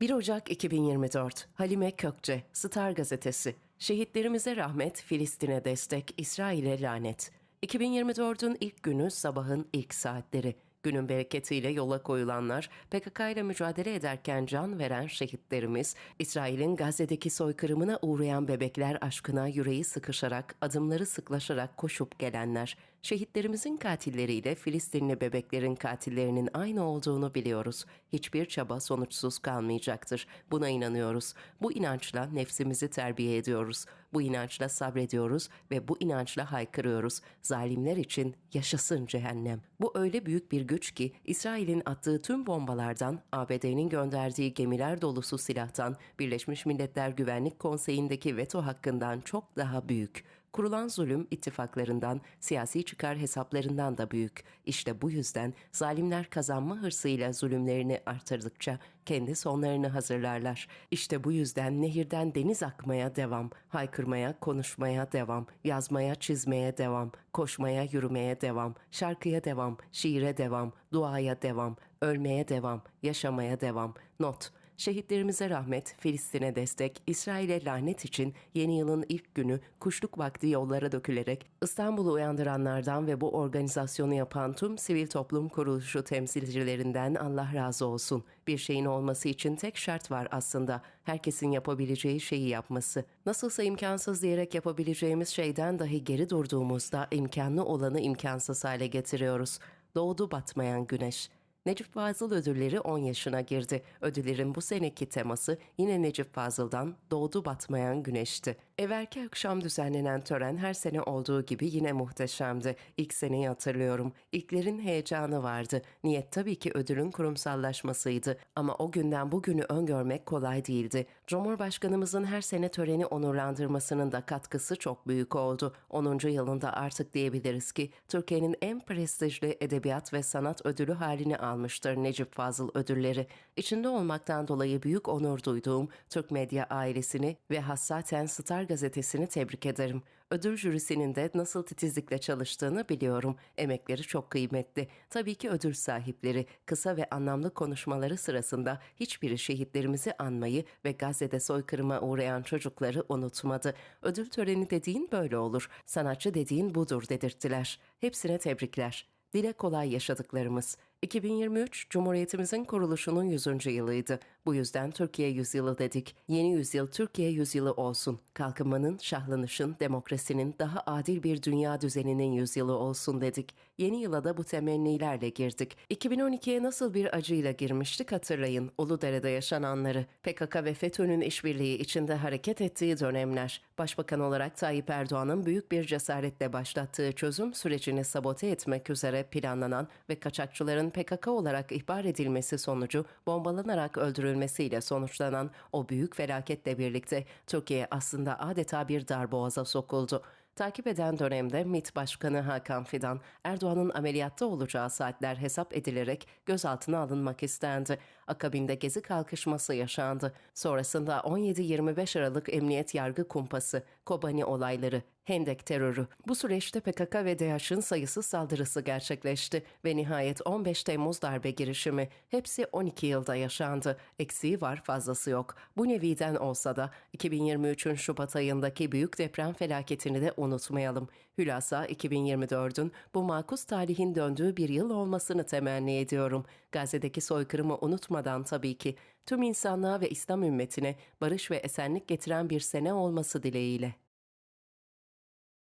1 Ocak 2024 Halime Kökçe Star Gazetesi Şehitlerimize rahmet, Filistin'e destek, İsrail'e lanet. 2024'ün ilk günü sabahın ilk saatleri. Günün bereketiyle yola koyulanlar, PKK ile mücadele ederken can veren şehitlerimiz, İsrail'in Gazze'deki soykırımına uğrayan bebekler aşkına yüreği sıkışarak, adımları sıklaşarak koşup gelenler, şehitlerimizin katilleriyle Filistinli bebeklerin katillerinin aynı olduğunu biliyoruz. Hiçbir çaba sonuçsuz kalmayacaktır. Buna inanıyoruz. Bu inançla nefsimizi terbiye ediyoruz. Bu inançla sabrediyoruz ve bu inançla haykırıyoruz. Zalimler için yaşasın cehennem. Bu öyle büyük bir güç ki İsrail'in attığı tüm bombalardan, ABD'nin gönderdiği gemiler dolusu silahtan, Birleşmiş Milletler Güvenlik Konseyi'ndeki veto hakkından çok daha büyük. Kurulan zulüm ittifaklarından, siyasi çıkar hesaplarından da büyük. İşte bu yüzden zalimler kazanma hırsıyla zulümlerini artırdıkça kendi sonlarını hazırlarlar. İşte bu yüzden nehirden deniz akmaya devam, haykırmaya, konuşmaya devam, yazmaya, çizmeye devam, koşmaya, yürümeye devam, şarkıya devam, şiire devam, duaya devam, ölmeye devam, yaşamaya devam. Not Şehitlerimize rahmet, Filistin'e destek, İsrail'e lanet için yeni yılın ilk günü kuşluk vakti yollara dökülerek İstanbul'u uyandıranlardan ve bu organizasyonu yapan tüm sivil toplum kuruluşu temsilcilerinden Allah razı olsun. Bir şeyin olması için tek şart var aslında. Herkesin yapabileceği şeyi yapması. Nasılsa imkansız diyerek yapabileceğimiz şeyden dahi geri durduğumuzda imkanlı olanı imkansız hale getiriyoruz. Doğdu batmayan güneş. Necip Fazıl ödülleri 10 yaşına girdi. Ödüllerin bu seneki teması yine Necip Fazıl'dan Doğdu Batmayan Güneş'ti. Evvelki akşam düzenlenen tören her sene olduğu gibi yine muhteşemdi. İlk seneyi hatırlıyorum. İlklerin heyecanı vardı. Niyet tabii ki ödülün kurumsallaşmasıydı. Ama o günden bugünü öngörmek kolay değildi. Cumhurbaşkanımızın her sene töreni onurlandırmasının da katkısı çok büyük oldu. 10. yılında artık diyebiliriz ki Türkiye'nin en prestijli edebiyat ve sanat ödülü halini almıştır Necip Fazıl ödülleri. İçinde olmaktan dolayı büyük onur duyduğum Türk medya ailesini ve hassaten Star gazetesini tebrik ederim. Ödül jürisinin de nasıl titizlikle çalıştığını biliyorum. Emekleri çok kıymetli. Tabii ki ödül sahipleri kısa ve anlamlı konuşmaları sırasında hiçbiri şehitlerimizi anmayı ve Gazze'de soykırıma uğrayan çocukları unutmadı. Ödül töreni dediğin böyle olur. Sanatçı dediğin budur dedirttiler. Hepsine tebrikler. Dile kolay yaşadıklarımız. 2023 Cumhuriyetimizin kuruluşunun 100. yılıydı. Bu yüzden Türkiye yüzyılı dedik. Yeni yüzyıl Türkiye yüzyılı olsun. Kalkınmanın, şahlanışın, demokrasinin, daha adil bir dünya düzeninin yüzyılı olsun dedik. Yeni yıla da bu temennilerle girdik. 2012'ye nasıl bir acıyla girmiştik hatırlayın. Uludere'de yaşananları. PKK ve FETÖ'nün işbirliği içinde hareket ettiği dönemler. Başbakan olarak Tayyip Erdoğan'ın büyük bir cesaretle başlattığı çözüm sürecini sabote etmek üzere planlanan ve kaçakçıların PKK olarak ihbar edilmesi sonucu bombalanarak öldürülmesiyle sonuçlanan o büyük felaketle birlikte Türkiye aslında adeta bir darboğaza sokuldu. Takip eden dönemde MİT Başkanı Hakan Fidan, Erdoğan'ın ameliyatta olacağı saatler hesap edilerek gözaltına alınmak istendi. Akabinde gezi kalkışması yaşandı. Sonrasında 17-25 Aralık Emniyet Yargı Kumpası, Kobani olayları, Hendek terörü. Bu süreçte PKK ve DAEŞ'in sayısız saldırısı gerçekleşti ve nihayet 15 Temmuz darbe girişimi. Hepsi 12 yılda yaşandı. Eksiği var fazlası yok. Bu neviden olsa da 2023'ün Şubat ayındaki büyük deprem felaketini de unutmayalım. Hülasa 2024'ün bu makus tarihin döndüğü bir yıl olmasını temenni ediyorum. Gazze'deki soykırımı unutmadan tabii ki tüm insanlığa ve İslam ümmetine barış ve esenlik getiren bir sene olması dileğiyle.